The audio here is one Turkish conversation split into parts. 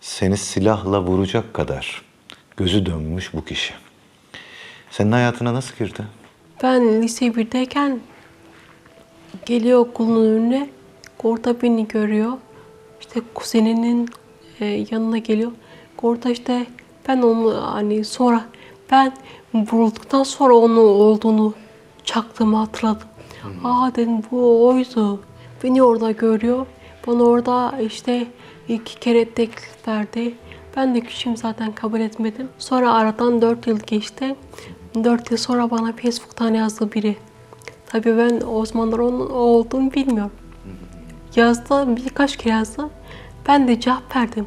Seni silahla vuracak kadar gözü dönmüş bu kişi. Senin hayatına nasıl girdi? Ben lise 1'deyken geliyor okulun önüne. Orada beni görüyor. İşte kuzeninin e, yanına geliyor. Orada işte ben onu hani sonra ben vurulduktan sonra onun olduğunu çaktığımı hatırladım. Aa dedim bu oydu. Beni orada görüyor. Bana orada işte iki kere teklif verdi. Ben de küçüğüm zaten kabul etmedim. Sonra aradan 4 yıl geçti. 4 yıl sonra bana Facebook'tan yazdı biri. Tabii ben o zamanlar onun o olduğunu bilmiyorum. Yazdı, birkaç kere yazdı. Ben de cevap verdim.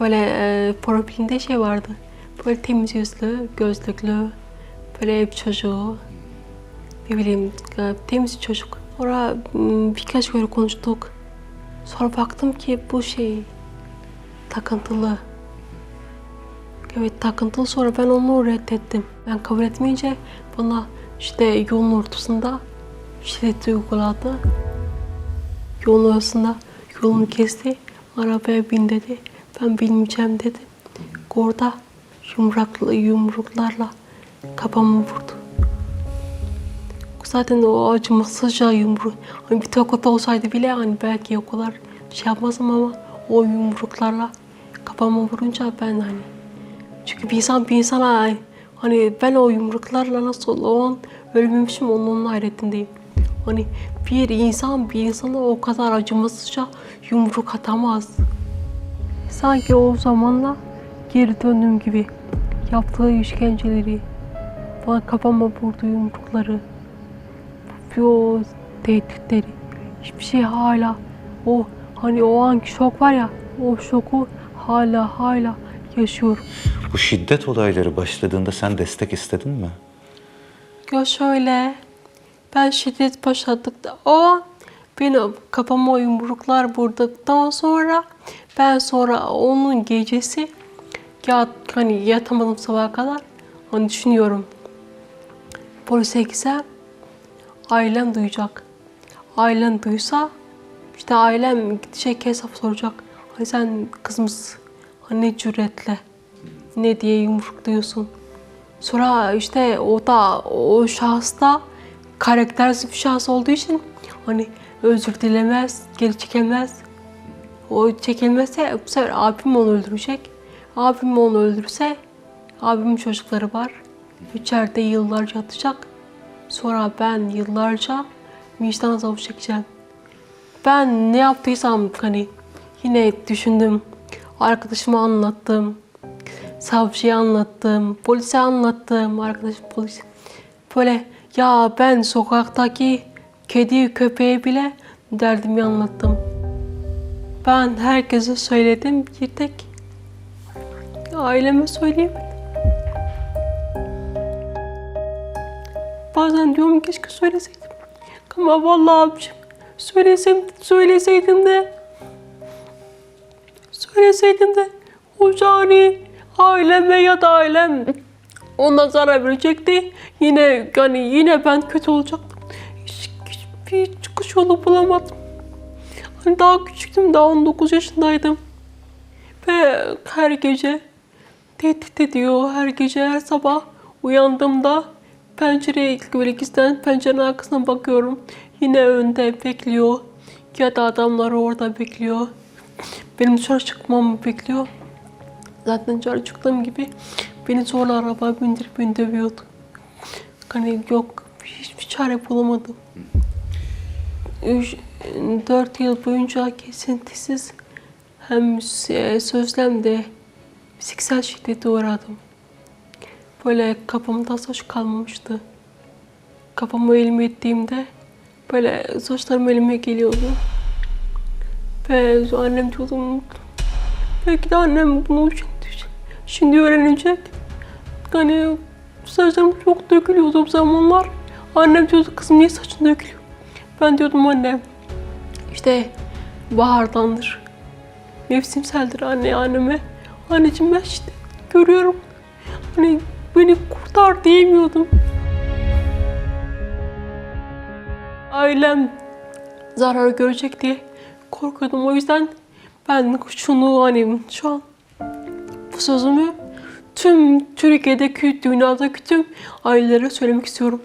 Böyle e, profilinde şey vardı. Böyle temiz yüzlü, gözlüklü, böyle ev çocuğu, ne bileyim e, temiz çocuk. M, birkaç kere konuştuk. Sonra baktım ki bu şey takıntılı. Evet takıntılı sonra ben onu reddettim. Ben kabul etmeyince bana işte yolun ortasında şiddet uyguladı. Yolun ortasında yolumu kesti. Arabaya bin dedi. Ben bilmeyeceğim dedi. Orada yumrukla, yumruklarla kafamı vurdu. Zaten o acımasızca yumruk. Hani bir tokat olsaydı bile hani belki o kadar şey yapmazdım ama o yumruklarla kafama vurunca ben hani çünkü bir insan bir insana hani ben o yumruklarla nasıl o an ölmemişim onun hayretindeyim. Hani bir insan bir insana o kadar acımasızca yumruk atamaz. Sanki o zamanla geri döndüğüm gibi yaptığı işkenceleri, bana kafama vurduğu yumrukları, o tehditleri, hiçbir şey hala o hani o anki şok var ya o şoku hala hala yaşıyorum. Bu şiddet olayları başladığında sen destek istedin mi? Ya şöyle, ben şiddet başladıkta o benim kafama yumruklar vurduktan sonra ben sonra onun gecesi ya hani yatamadım sabaha kadar hani düşünüyorum. Polise gitsem ailem duyacak. Ailem duysa işte ailem gidecek hesap soracak. Hani sen kızımız hani cüretle ne diye yumrukluyorsun. Sonra işte o da o şahıs da karaktersiz bir şahıs olduğu için hani özür dilemez, geri çekilmez. O çekilmezse bu sefer abim onu öldürecek. Abim onu öldürürse abimin çocukları var. İçeride yıllarca yatacak. Sonra ben yıllarca vicdan azabı çekeceğim. Ben ne yaptıysam hani yine düşündüm. Arkadaşıma anlattım. Savcıya anlattım. Polise anlattım. Arkadaşım polis. Böyle ya ben sokaktaki kedi köpeğe bile derdimi anlattım. Ben herkese söyledim bir tek aileme söyleyemedim. Bazen diyorum keşke söyleseydim. Ama vallahi abiciğim söylesem, söyleseydim de söyleseydim de o yani aileme ya da ailem ona zarar verecekti. Yine yani yine ben kötü olacaktım. Hiç, hiçbir çıkış yolu bulamadım. Hani daha küçüktüm, daha 19 yaşındaydım. Ve her gece tehdit ediyor. Her gece, her sabah uyandığımda pencereye böyle gizlen pencerenin arkasına bakıyorum. Yine önde bekliyor. Ya da adamlar orada bekliyor. Benim dışarı çıkmamı bekliyor. Zaten dışarı çıktığım gibi beni zorla arabaya bindirip beni dövüyordu. Hani yok hiçbir çare bulamadım. Üç, dört yıl boyunca kesintisiz hem sözlemde fiziksel şiddete uğradım. Böyle kafamda saç kalmamıştı. Kafamı elime ettiğimde böyle saçlarım elime geliyordu. Ve annem diyordum belki de annem bunu şimdi, şimdi öğrenecek. Hani saçlarım çok dökülüyordu o zamanlar. Annem diyordu kızım niye saçın dökülüyor? Ben diyordum anne işte bahardandır. Mevsimseldir anne anneme. Anneciğim ben işte görüyorum. Hani beni kurtar diyemiyordum. Ailem zarar görecek diye korkuyordum. O yüzden Ben şunu hani şu an bu sözümü tüm Türkiye'deki, dünyadaki tüm ailelere söylemek istiyorum.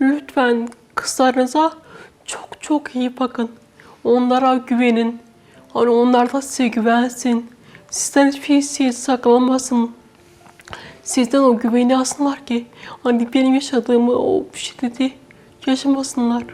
Lütfen kızlarınıza çok çok iyi bakın. Onlara güvenin. Hani onlar da size güvensin. Sizden hiçbir şey saklamasın. Sizden o güveni alsınlar ki hani benim yaşadığımı o şiddeti yaşamasınlar.